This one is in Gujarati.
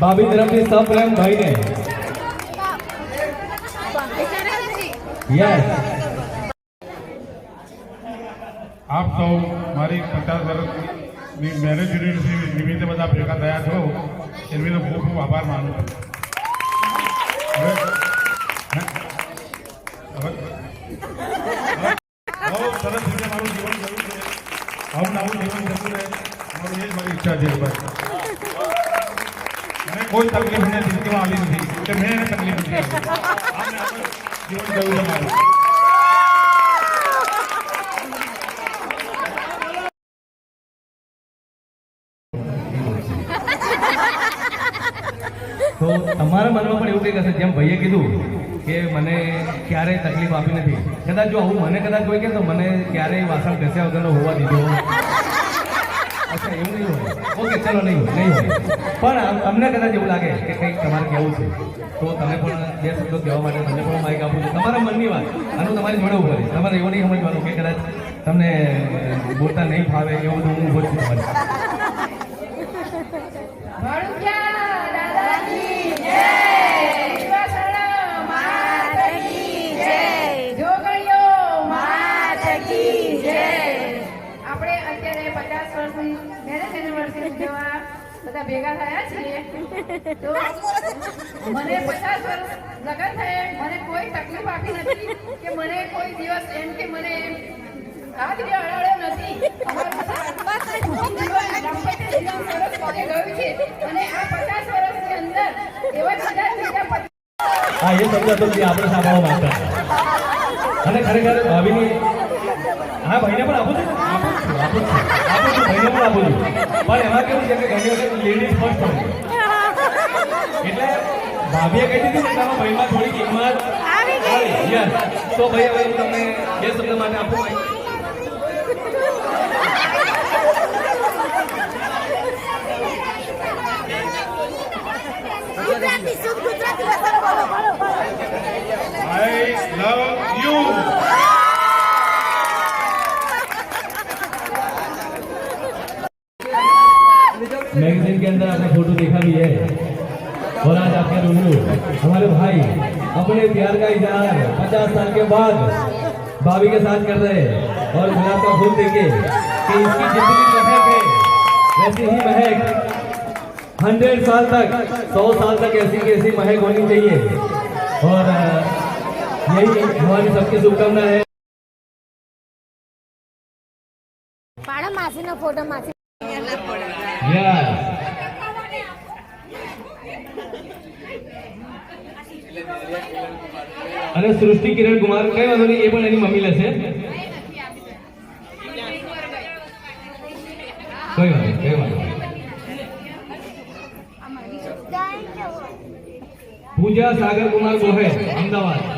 भाभी तरफ़ से सब प्रेम भाई ने आप सब हमारी पचास वर्ष मैरिज यूनिवर्सिटी निमित्त बता भेगा दया छो इनमें तो खूब आभार मानू કોઈ તકલીફ ને જિંદગીમાં આવી નથી કે મેં એને તકલીફ નથી જીવન છે મારું તો તમારા મનમાં પણ એવું કંઈક હશે, જેમ ભાઈએ કીધું કે મને ક્યારેય તકલીફ આપી નથી. કદાચ જો આવું મને કદાચ કોઈ કે તો મને ક્યારેય વાસણ ઘસ્યા વગરનો હોવા દીધો. એવું ઓકે, ચલો, નહીં હોય નહીં હોય. પણ અમને કદાચ એવું લાગે કે કંઈક તમારે કહેવું છે. તો તમે પણ બે શબ્દો કહેવા માટે તમને પણ માઇક આપું છું. તમારા મનની વાત. આનું તમારી જોડે ઊભો તમારે એવું નહીં સમજવાનું કે કદાચ તમને બોલતા નહીં ફાવે એવું બધું હું ઊભો છું તમારી. બધા ભેગા થયા છીએ. તો મને પચાસ વર્ષ લગ્ન થયે, મને કોઈ તકલીફ આપી નથી કે મને કોઈ દિવસ એમ કે મને હાથ બી અડાડ્યો નથી અને આ પચાસ વર્ષની અંદર એવા ભાભીની હા ભાઈને પણ આપું છું. આપું છું આપું છું આપું છું ભાઈને પણ આપું છું. પણ એમાં કેવું છે કે ઘણી વખત લેડીઝ ફર્સ્ટ હોય. એટલે ભાભીએ કહી દીધી ને તમારા ભાઈમાં થોડી કિંમત આવી યસ. તો ભાઈ હવે હું તમને બે શબ્દ માટે આપું अंदर आपने फ़ोटो देखा भी है। और आज आपके रूबरू हमारे भाई अपने प्यार का इजहार पचास साल के बाद भाभी के साथ कर रहे हैं। और गुलाब का फूल देखे कि इसकी जितनी महक है वैसी ही महक हंड्रेड साल तक सौ साल तक ऐसी की ऐसी महक होनी चाहिए। और यही हमारी सबकी शुभकामना है। पाड़ा मासी ना Yeah. અને સૃષ્ટિ કિરણ કુમાર કઈ વાંધો નહીં એ પણ એની મમ્મી લેશે. કઈ વાંધો કઈ વાંધો પૂજા સાગર કુમાર ગોહેલ અમદાવાદ.